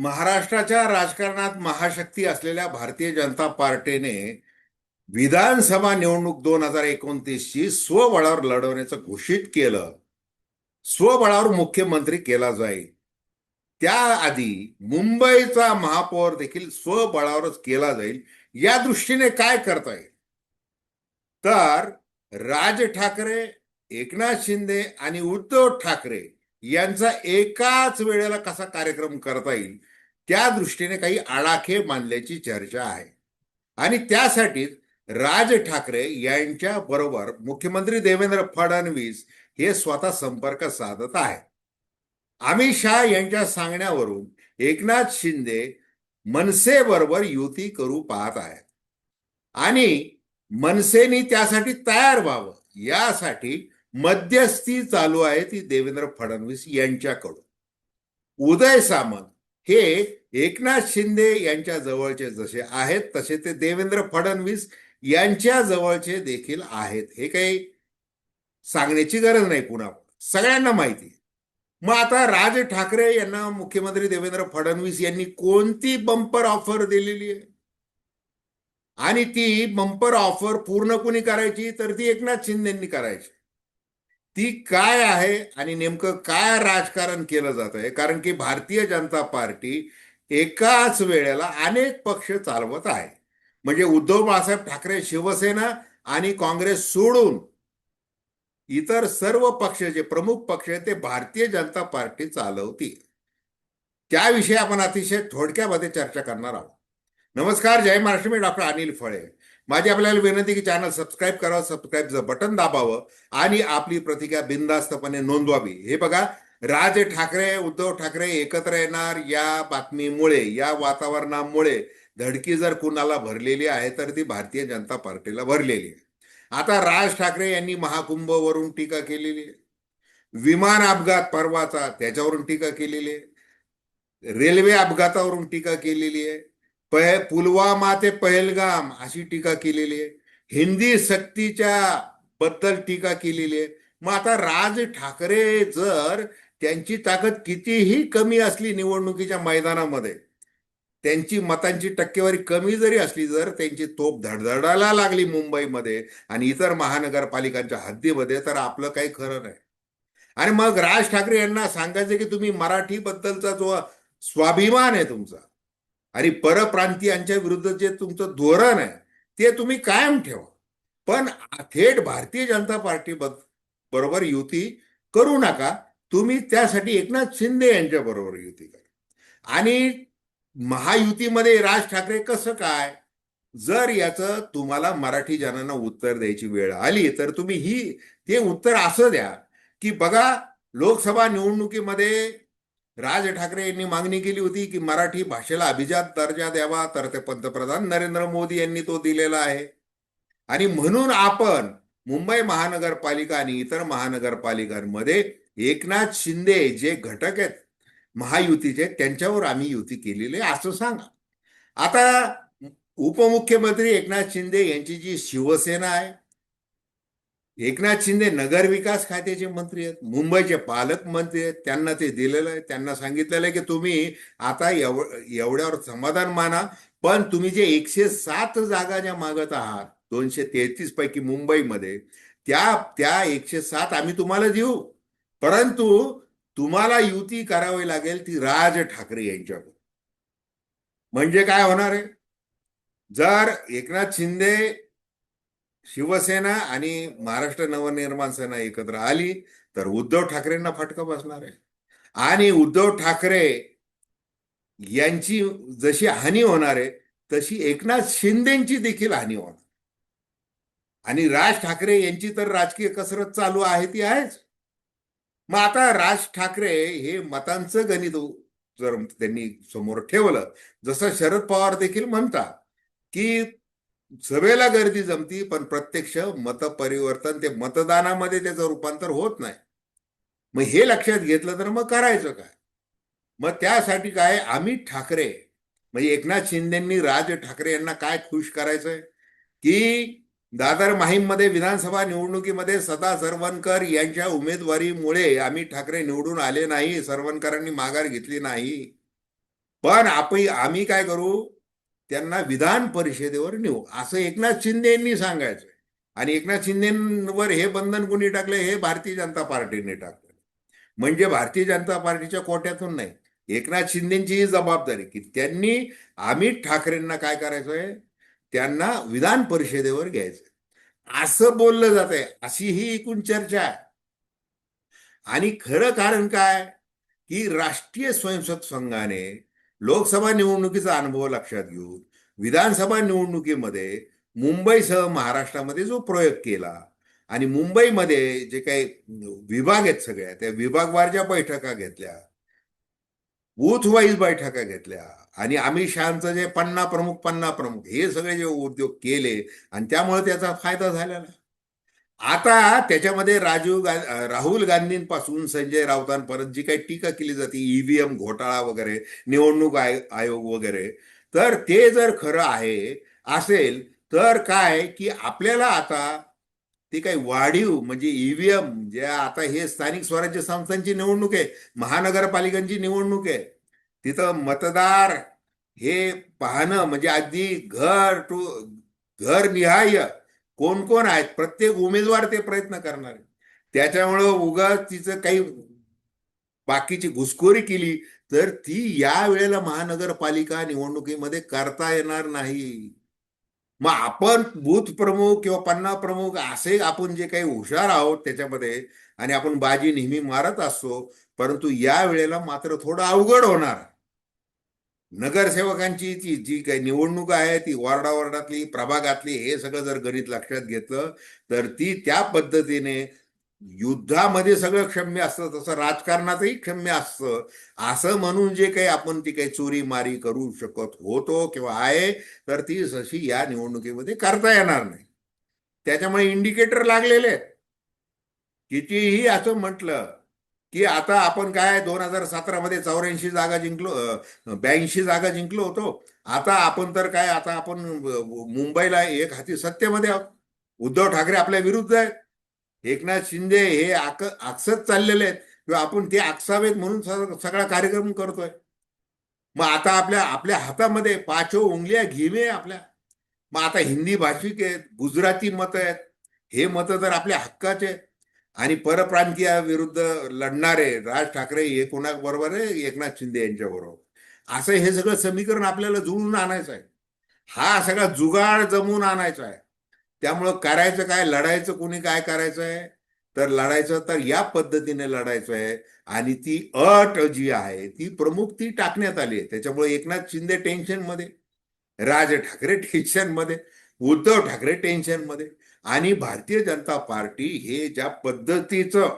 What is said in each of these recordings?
महाराष्ट्राच्या राजकारणात महाशक्ती असलेल्या भारतीय जनता पार्टीने विधानसभा निवडणूक दोन हजार एकोणतीसची स्वबळावर लढवण्याचं घोषित केलं. स्वबळावर मुख्यमंत्री केला जाईल. त्याआधी मुंबईचा महापौर देखील स्वबळावरच केला जाईल. या दृष्टीने काय करता येईल? तर राज ठाकरे एकनाथ शिंदे आणि उद्धव ठाकरे यांचा एकाच वेळेला कसा कार्यक्रम करता येईल त्या दृष्टीने काही आडाखे मानल्याची चर्चा आहे. आणि त्यासाठीच राज ठाकरे यांच्या बरोबर मुख्यमंत्री देवेंद्र फडणवीस हे स्वतः संपर्क साधत आहेत. अमित शहा यांच्या सांगण्यावरून एकनाथ शिंदे मनसेबरोबर युती करू पाहत आहेत. आणि मनसेनी त्यासाठी तयार व्हावं यासाठी मध्यस्थी चालू आहे ती देवेंद्र फडणवीस यांच्याकडून. उदय सामंत हे एकनाथ शिंदे यांच्या जवळचे जसे आहेत तसे ते देवेंद्र फडणवीस यांच्या जवळचे देखील आहेत. हे काही सांगण्याची गरज नाही पुन्हा सगळ्यांना माहिती आहे. मग आता राज ठाकरे यांना मुख्यमंत्री देवेंद्र फडणवीस यांनी कोणती बंपर ऑफर दिलेली आहे? आणि ती बंपर ऑफर पूर्ण कोणी करायची? तर ती एकनाथ शिंदेंनी करायची. ती काय आहे आणि नेमकं काय राजकारण केलं जात आहे? कारण की भारतीय जनता पार्टी एकाच वेळेला अनेक पक्ष चालवत आहे. म्हणजे उद्धव बाळासाहेब ठाकरे शिवसेना आणि काँग्रेस सोडून इतर सर्व पक्ष जे प्रमुख पक्ष आहेत ते भारतीय जनता पार्टी चालवतील. त्याविषयी आपण अतिशय थोडक्यामध्ये चर्चा करणार आहोत. नमस्कार जय महाराष्ट्र मी डॉक्टर अनिल फळे. माझी आपल्याला विनंती की चॅनल सबस्क्राईब करावं सबस्क्राईबचं बटन दाबावं आणि आपली प्रतिक्रिया बिनधास्तपणे नोंदवावी. हे बघा राज ठाकरे उद्धव ठाकरे एकत्र येणार या बातमीमुळे या वातावरणामुळे. धडकी जर कुणाला भरलेली आहे तर ती भारतीय जनता पार्टीला भरलेली आहे. आता राज ठाकरे यांनी महाकुंभवरून टीका केलेली आहे. विमान अपघात परवाचा त्याच्यावरून टीका केलेली आहे. रेल्वे अपघातावरून टीका केलेली आहे. पह पुलवामा ते पहलगाम अशी टीका केलेली आहे. हिंदी सक्तीच्या बद्दल टीका केलेली आहे. मग आता राज ठाकरे जर त्यांची ताकद कितीही कमी असली निवडणुकीच्या मैदानामध्ये त्यांची मतांची टक्केवारी कमी जरी असली जर त्यांची तोप धडधडायला लागली मुंबईमध्ये आणि इतर महानगरपालिकांच्या हद्दीमध्ये तर आपलं काही खरं नाही. आणि मग राज ठाकरे यांना सांगायचं की तुम्ही मराठीबद्दलचा जो स्वाभिमान आहे तुमचा आणि परप्रांतीयांच्या विरुद्ध जे तुमचं धोरण आहे ते तुम्ही कायम ठेवा. पण थेट भारतीय जनता पार्टी बरोबर युती करू नका. तुम्ही त्यासाठी एकनाथ शिंदे यांच्या बरोबर युती करा. आणि महायुतीमध्ये राज ठाकरे कसं काय? जर याचं तुम्हाला मराठी जनांना उत्तर द्यायची वेळ आली तर तुम्ही ही ते उत्तर असं द्या की बघा लोकसभा निवडणुकीमध्ये राज ठाकरे यांनी मागणी केली होती की मराठी भाषेला अभिजात दर्जा द्यावा तर ते पंतप्रधान नरेंद्र मोदी यांनी तो दिलेला आहे. आणि म्हणून आपण मुंबई महानगरपालिका आणि इतर महानगरपालिकांमध्ये एकनाथ शिंदे जे घटक आहेत महायुतीचे त्यांच्यावर आम्ही युती केलेली आहे असं सांगा. आता उपमुख्यमंत्री एकनाथ शिंदे यांची जी शिवसेना आहे एकनाथ शिंदे नगरविकास खात्याचे मंत्री आहेत मुंबईचे पालकमंत्री आहेत त्यांना ते दिलेलं आहे त्यांना सांगितलेलं आहे की तुम्ही आता एव एवढ्यावर समाधान माना पण तुम्ही जे एकशे सात जागा ज्या मागत आहात दोनशे तेहतीस पैकी मुंबईमध्ये त्या त्या एकशे सात आम्ही तुम्हाला देऊ. परंतु तुम्हाला युती करावी लागेल ती राज ठाकरे यांच्यावर म्हणजे काय होणार आहे? जर एकनाथ शिंदे शिवसेना आणि महाराष्ट्र नवनिर्माण सेना एकत्र आली तर उद्धव ठाकरेंना फटका बसणार आहे. आणि उद्धव ठाकरे यांची जशी हानी होणार आहे तशी एकनाथ शिंदेची देखील हानी होणार. आणि राज ठाकरे यांची तर राजकीय कसरत चालू आहे ती आहेच. मग आता राज ठाकरे हे मतांचं गणित जर त्यांनी समोर ठेवलं जसं शरद पवार देखील म्हणतात की सभेला गर्दी जमती पण प्रत्यक्ष मतपरिवर्तन ते मतदानामध्ये त्याचं रूपांतर होत नाही. मग हे लक्षात घेतलं तर मग करायचं काय? मग त्यासाठी काय अमित ठाकरे म्हणजे एकनाथ शिंदेंनी राज ठाकरे यांना काय खुश करायचंय? की दादर माहीममध्ये विधानसभा निवडणुकीमध्ये सदा सरवणकर यांच्या उमेदवारीमुळे अमित ठाकरे निवडून आले नाही सरवणकरांनी माघार घेतली नाही. पण आपण आम्ही काय करू? त्यांना विधान परिषदेवर नेऊ असं एकनाथ शिंदे यांनी सांगायचं. आणि एकनाथ शिंदेवर हे बंधन कोणी टाकलं? हे भारतीय जनता पार्टीने टाकलं. म्हणजे भारतीय जनता पार्टीच्या कोट्यातून नाही. एकनाथ शिंदेची ही जबाबदारी की त्यांनी अमित ठाकरेंना काय करायचंय? त्यांना विधान परिषदेवर घ्यायचं असं बोललं जात आहे अशी ही एकूण चर्चा आहे. आणि खरं कारण काय? की राष्ट्रीय स्वयंसेवक संघाने लोकसभा निवडणुकीचा अनुभव लक्षात घेऊन विधानसभा निवडणुकीमध्ये मुंबईसह महाराष्ट्रामध्ये जो प्रयोग केला आणि मुंबईमध्ये जे काही विभाग आहेत सगळ्या त्या विभागवार ज्या बैठका घेतल्या बूथ वाईज बैठका घेतल्या आणि अमित शहाचं जे पन्ना प्रमुख पन्ना प्रमुख हे सगळे जे उद्योग केले आणि त्यामुळे त्याचा फायदा झालेला आता त्याच्यामध्ये राजीव गा राहुल गांधींपासून संजय राऊतांपर्यंत जी काही टीका केली जाते ईव्हीएम घोटाळा वगैरे निवडणूक आय आयोग वगैरे तर ते जर खरं आहे असेल तर काय की आपल्याला आता ते काही वाढीव म्हणजे ईव्हीएम जे आता हे स्थानिक स्वराज्य संस्थांची निवडणूक आहे महानगरपालिकांची निवडणूक आहे तिथं मतदार हे पाहणं म्हणजे अगदी घर टू घर निहाय कोण कोण आहेत? प्रत्येक उमेदवार ते प्रयत्न करणार त्याच्यामुळं उगाच तिचं काही बाकीची घुसखोरी केली तर ती या वेळेला महानगरपालिका निवडणुकीमध्ये करता येणार नाही. मग आपण बूथ प्रमुख किंवा पन्ना प्रमुख असे आपण जे काही हुशार आहोत त्याच्यामध्ये आणि आपण बाजी नेहमी मारत असतो परंतु या वेळेला मात्र थोडं अवघड होणार नगरसेवकांची ती जी काही निवडणूक आहे ती वॉर्डावॉर्डातली प्रभागातली हे सगळं जर गणित लक्षात घेतलं तर ती त्या पद्धतीने युद्धामध्ये सगळं क्षम्य असतं तसं राजकारणातही क्षम्य असतं. असं म्हणून जे काही आपण ती काही चोरी मारी करू शकत होतो किंवा आहे तर ती जशी या निवडणुकीमध्ये करता येणार नाही. त्याच्यामुळे इंडिकेटर लागलेले आहेत. कितीही असं म्हटलं की आता आपण काय दोन हजार सतरा मध्ये चौऱ्याऐंशी जागा जिंकलो ब्याऐंशी जागा जिंकलो होतो. आता आपण तर काय आता आपण मुंबईला एक हाती सत्तेमध्ये आहोत. उद्धव ठाकरे आपल्या विरुद्ध आहेत. एकनाथ शिंदे हे आक आकसत चाललेले आहेत. किंवा आपण ते आकसावेत म्हणून सगळा कार्यक्रम करतोय. मग आता आपल्या आपल्या हातामध्ये पाचो उंगल्या घिमे आपल्या. मग आता हिंदी भाषिक आहेत गुजराती मत आहेत. हे मतं तर आपल्या हक्काचे आहेत. आणि परप्रांतीया विरुद्ध लढणारे राज ठाकरे हे कोणाबरोबर आहे? एकनाथ शिंदे यांच्या बरोबर. असं हे सगळं समीकरण आपल्याला जुळून आणायचं आहे. हा सगळा जुगाड जमून आणायचा आहे. त्यामुळं करायचं काय लढायचं कोणी काय करायचं आहे? तर लढायचं तर या पद्धतीने लढायचं आहे. आणि ती अट जी आहे ती प्रमुख ती टाकण्यात आली आहे. त्याच्यामुळे एकनाथ शिंदे टेन्शनमध्ये राज ठाकरे टेन्शनमध्ये उद्धव ठाकरे टेन्शनमध्ये आणि भारतीय जनता पार्टी हे ज्या पद्धतीचं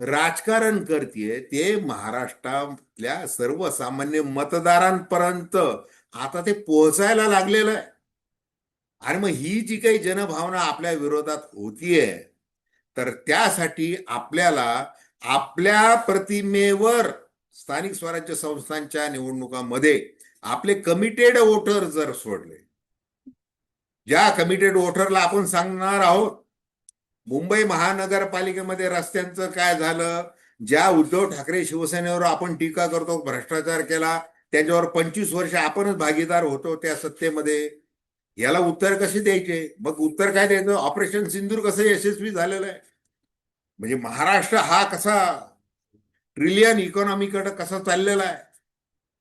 राजकारण करते ते महाराष्ट्रातल्या सर्वसामान्य मतदारांपर्यंत आता ते पोहोचायला लागलेलं आहे. आणि मग ही जी काही जनभावना आपल्या विरोधात होतीये तर त्यासाठी आपल्याला आपल्या प्रतिमेवर स्थानिक स्वराज्य संस्थांच्या निवडणुकामध्ये आपले कमिटेड वोटर जर सोडले ज्या कमिटेड वोटरला आपण सांगणार आहोत मुंबई महानगरपालिकेमध्ये रस्त्यांचं काय झालं ज्या उद्धव ठाकरे शिवसेनेवर आपण टीका करतो भ्रष्टाचार केला त्याच्यावर पंचवीस वर्ष आपणच भागीदार होतो त्या सत्तेमध्ये याला उत्तर कसे द्यायचे? मग उत्तर काय द्यायचं? ऑपरेशन सिंदूर कसं यशस्वी झालेलं आहे? म्हणजे महाराष्ट्र हा कसा ट्रिलियन इकॉनॉमीकडे कसा चाललेला आहे?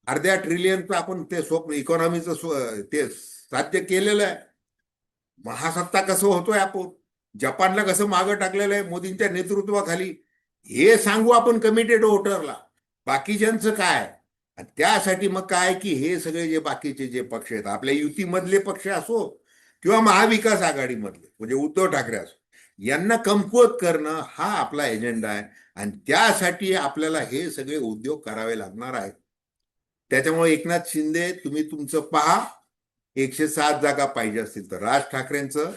अर्ध्या ट्रिलियनचं आपण ते स्वप्न इकॉनॉमीचं ते साध्य केलेलं आहे. महासत्ता कसं होतोय आपण? जपानला कसं मागं टाकलेलं आहे मोदींच्या नेतृत्वाखाली? हे सांगू आपण कमिटेड वोटरला. बाकीच्यांचं काय? त्यासाठी मग काय की हे सगळे जे बाकीचे जे पक्ष आहेत आपल्या युतीमधले पक्ष असो किंवा महाविकास आघाडीमधले म्हणजे उद्धव ठाकरे असो यांना कमकुवत करणं हा आपला एजेंडा आहे. आणि त्यासाठी आपल्याला हे सगळे उद्योग करावे लागणार आहेत. त्याच्यामुळे एकनाथ शिंदे तुम्ही तुमचं पहा. एकशे सात जागा पाहिजे असतील तर राज ठाकरेंचं.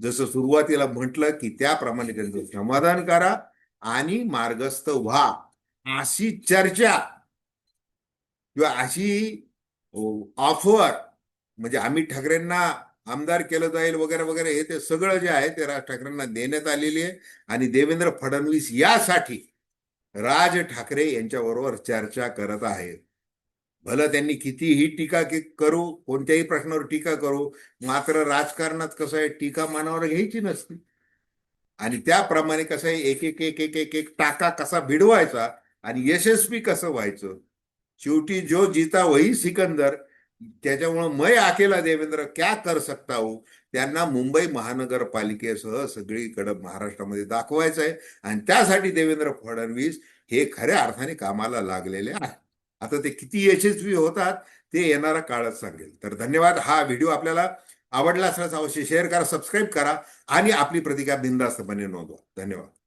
जसं सुरुवातीला म्हटलं की त्याप्रमाणे त्यांचं समाधान करा आणि मार्गस्थ व्हा. अशी चर्चा किंवा अशी ऑफर म्हणजे अमित ठाकरेंना आमदार केलं जाईल वगैरे वगैरे हे ते सगळं जे आहे ते राज ठाकरेंना देण्यात आलेली आहे. आणि देवेंद्र फडणवीस यासाठी राज ठाकरे यांच्याबरोबर चर्चा करत आहेत. भलं त्यांनी कितीही टीका करू कोणत्याही प्रश्नावर टीका करू मात्र राजकारणात कसं आहे टीका मनावर घ्यायची नसते. आणि त्याप्रमाणे कसं आहे एक एक एक एक एक एक टाका कसा भिडवायचा आणि यशस्वी कसं व्हायचं. शेवटी जो जिता वही सिकंदर त्याच्यामुळं मय अकेला देवेंद्र क्या कर सकता हो? त्यांना मुंबई महानगरपालिकेसह सगळीकडे महाराष्ट्रामध्ये दाखवायचं आहे आणि त्यासाठी देवेंद्र फडणवीस हे खऱ्या अर्थाने कामाला लागलेले आहे आता ते किती यशस्वी होतात ते येणारा काळच सांगेल. तर धन्यवाद. हा व्हिडिओ आपल्याला आवडला असल्यास अवश्य शेअर करा सबस्क्राईब करा आणि आपली प्रतिक्रिया बिंदास्तपणे नोंदवा. धन्यवाद.